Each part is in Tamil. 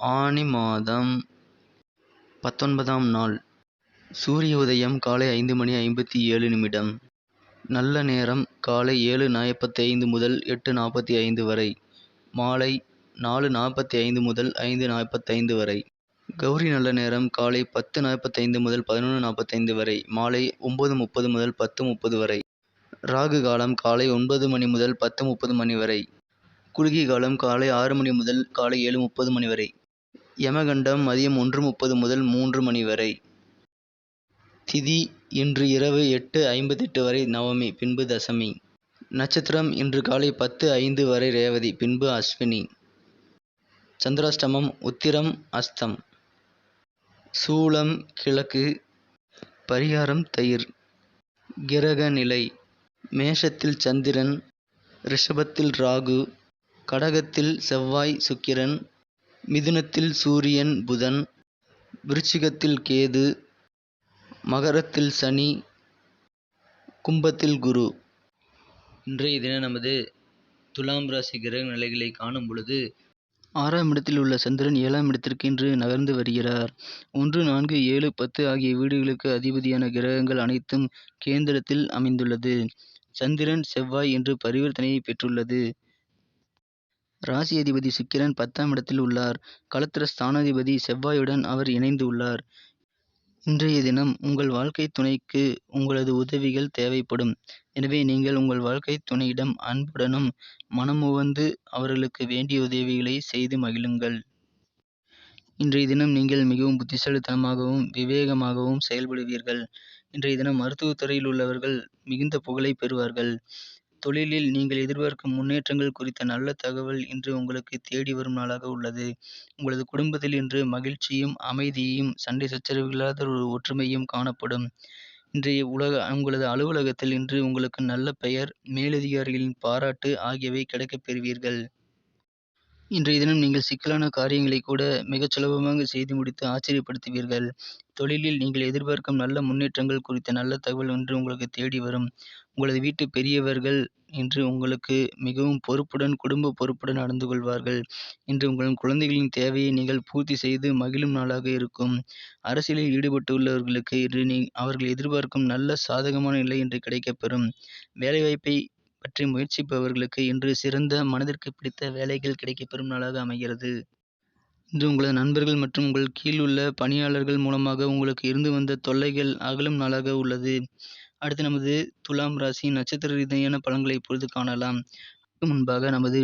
ஆனி மாதம் பத்தொன்பதாம் நாள். சூரிய உதயம் காலை ஐந்து மணி ஐம்பத்தி ஏழு நிமிடம். நல்ல நேரம் காலை ஏழு நாற்பத்தி ஐந்து முதல் எட்டு நாற்பத்தி ஐந்து வரை. மாலை நாலு நாற்பத்தி ஐந்து முதல் ஐந்து நாற்பத்தைந்து வரை. கௌரி நல்ல நேரம் காலை பத்து நாற்பத்தைந்து முதல் பதினொன்று நாற்பத்தைந்து வரை. மாலை ஒம்பது முப்பது முதல் பத்து முப்பது வரை. ராகு காலம் காலை ஒன்பது மணி முதல் பத்து முப்பது மணி வரை. குளிகை காலம் காலை ஆறு மணி முதல் காலை ஏழு முப்பது மணி வரை. யமகண்டம் மதியம் ஒன்று முப்பது முதல் மூன்று மணி வரை. திதி இன்று இரவு எட்டு ஐம்பத்தெட்டு வரை நவமி பின்பு தசமி. நட்சத்திரம் இன்று காலை பத்து ஐந்து வரை ரேவதி பின்பு அஸ்வினி. சந்திராஷ்டமம் உத்திரம் அஸ்தம். சூலம் கிழக்கு பரிகாரம் தயிர். கிரக நிலை மேஷத்தில் சந்திரன் ரிஷபத்தில் ராகு கடகத்தில் செவ்வாய் சுக்கிரன் மிதுனத்தில் சூரியன் புதன் விருச்சிகத்தில் கேது மகரத்தில் சனி கும்பத்தில் குரு. இன்றைய தினம் நமது துலாம் ராசி கிரக நிலைகளை காணும் பொழுது ஆறாம் இடத்தில் உள்ள சந்திரன் ஏழாம் இடத்திற்கு இன்று நகர்ந்து வருகிறார். ஒன்று நான்கு ஏழு பத்து ஆகிய வீடுகளுக்கு அதிபதியான கிரகங்கள் அனைத்தும் கேந்திரத்தில் அமைந்துள்ளது. சந்திரன் செவ்வாய் என்று பரிவர்த்தனையை பெற்றுள்ளது. ராசி அதிபதி சுக்கிரன் பத்தாம் இடத்தில் உள்ளார். களத்திர ஸ்தானாதிபதி செவ்வாயுடன் அவர் இணைந்து உள்ளார் இன்றைய தினம் உங்கள் வாழ்க்கை துணைக்கு உங்களது உதவிகள் தேவைப்படும். எனவே நீங்கள் உங்கள் வாழ்க்கை துணையிடம் அன்புடனும் மனமுவந்து அவர்களுக்கு வேண்டிய உதவிகளை செய்து மகிழுங்கள். இன்றைய தினம் நீங்கள் மிகவும் புத்திசாலித்தனமாகவும் விவேகமாகவும் செயல்படுவீர்கள். இன்றைய தினம் மருத்துவத்துறையில் உள்ளவர்கள் மிகுந்த புகழை பெறுவார்கள். தொழிலில் நீங்கள் எதிர்பார்க்கும் முன்னேற்றங்கள் குறித்த நல்ல தகவல் இன்று உங்களுக்கு தேடி வரும் நாளாக உள்ளது. உங்களது குடும்பத்தில் இன்று மகிழ்ச்சியும் அமைதியும் சண்டை சச்சரவுகளில்லாத ஒரு ஒற்றுமையும் காணப்படும். இன்றைய உலக உங்களது அலுவலகத்தில் இன்று உங்களுக்கு நல்ல பெயர் மேலதிகாரிகளின் பாராட்டு ஆகியவை கிடைக்கப் பெறுவீர்கள். இன்றைய தினம் நீங்கள் சிக்கலான காரியங்களை கூட மிகச் சுலபமாக செய்து முடித்து ஆச்சரியப்படுத்துவீர்கள். தொழிலில் நீங்கள் எதிர்பார்க்கும் நல்ல முன்னேற்றங்கள் குறித்த நல்ல தகவல் ஒன்று உங்களுக்கு தேடி வரும். உங்களது வீட்டு பெரியவர்கள் இன்று உங்களுக்கு மிகவும் பொறுப்புடன் குடும்ப பொறுப்புடன் நடந்து கொள்வார்கள். இன்று உங்கள் குழந்தைகளின் தேவையை நீங்கள் பூர்த்தி செய்து மகிழும் நாளாக இருக்கும். அரசியலில் ஈடுபட்டுள்ளவர்களுக்கு இன்று நீ அவர்கள் எதிர்பார்க்கும் நல்ல சாதகமான நிலை இன்று கிடைக்கப்பெறும். வேலைவாய்ப்பை பற்றி முயற்சிப்பவர்களுக்கு இன்று சிறந்த மனதிற்கு பிடித்த வேலைகள் கிடைக்கப்பெறும் நாளாக அமைகிறது. இன்று உங்களது நண்பர்கள் மற்றும் உங்கள் கீழ் உள்ள பணியாளர்கள் மூலமாக உங்களுக்கு இருந்து வந்த தொல்லைகள் அகலும் நாளாக உள்ளது. அடுத்து நமது துலாம் ராசி நட்சத்திர ரீதியான பலன்களை இப்பொழுது காணலாம். முன்பாக நமது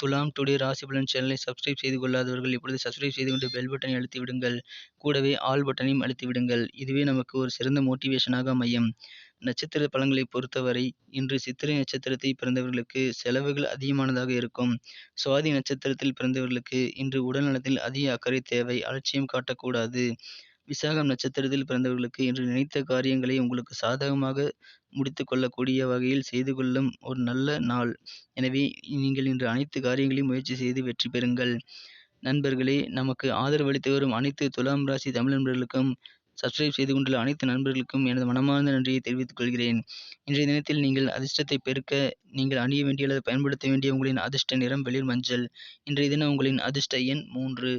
துலாம் டுடே ராசி பலன் சேனலை சப்ஸ்கிரைப் செய்து கொள்ளாதவர்கள் இப்பொழுது சப்ஸ்கிரைப் செய்து கொண்டு பெல் பட்டனை அழுத்தி விடுங்கள். கூடவே ஆல் பட்டனையும் அழுத்தி விடுங்கள். இதுவே நமக்கு ஒரு சிறந்த மோட்டிவேஷனாக அமையும். நட்சத்திர பலன்களை பொறுத்தவரை இன்று சித்திரை நட்சத்திரத்தை பிறந்தவர்களுக்கு செலவுகள் அதிகமானதாக இருக்கும். சுவாதி நட்சத்திரத்தில் பிறந்தவர்களுக்கு இன்று உடல் நலத்தில் அதிக அக்கறை தேவை அலட்சியம் காட்டக்கூடாது. விசாகம் நட்சத்திரத்தில் பிறந்தவர்களுக்கு இன்று நினைத்த காரியங்களை உங்களுக்கு சாதகமாக முடித்து கொள்ளக்கூடிய வகையில் செய்து கொள்ளும் ஒரு நல்ல நாள். எனவே நீங்கள் இன்று அனைத்து காரியங்களையும் முயற்சி செய்து வெற்றி பெறுங்கள். நண்பர்களே நமக்கு ஆதரவு அளித்து வரும் அனைத்து துலாம் ராசி தமிழ் நண்பர்களுக்கும் சப்ஸ்கிரைப் செய்து கொண்டுள்ள அனைத்து நண்பர்களுக்கும் எனது மனமார்ந்த நன்றியை தெரிவித்துக் கொள்கிறேன். இன்றைய தினத்தில் நீங்கள் அதிர்ஷ்டத்தை பெருக்க நீங்கள் அணிய வேண்டிய அல்லது பயன்படுத்த வேண்டிய உங்களின் அதிர்ஷ்ட நிறம் வெளிர் மஞ்சள். இன்றைய தினம் உங்களின் அதிர்ஷ்ட எண் மூன்று.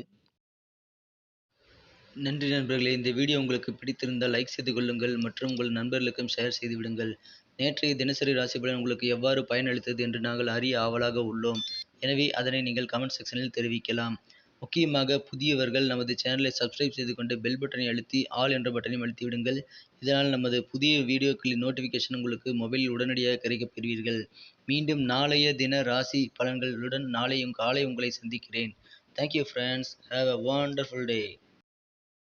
நன்றி நண்பர்களே இந்த வீடியோ உங்களுக்கு பிடித்திருந்தால் லைக் செய்து கொள்ளுங்கள் மற்றும் உங்கள் நண்பர்களுக்கும் ஷேர் செய்து விடுங்கள். நேற்றைய தினசரி ராசி பலன் உங்களுக்கு எவ்வாறு பயனளித்தது என்று நாங்கள் அறிய ஆவலாக உள்ளோம். எனவே அதனை நீங்கள் கமெண்ட் செக்ஷனில் தெரிவிக்கலாம். முக்கியமாக புதியவர்கள் நமது சேனலை சப்ஸ்கிரைப் செய்து கொண்டு பெல் பட்டனை அழுத்தி ஆல் என்ற பட்டனையும் அழுத்தி விடுங்கள். இதனால் நமது புதிய வீடியோக்களின் நோட்டிஃபிகேஷன் உங்களுக்கு மொபைலில் உடனடியாக கிடைக்கப் பெறுவீர்கள். மீண்டும் நாளைய தின ராசி பலன்களுடன் நாளையும் காலை உங்களை சந்திக்கிறேன். Thank you friends have a wonderful day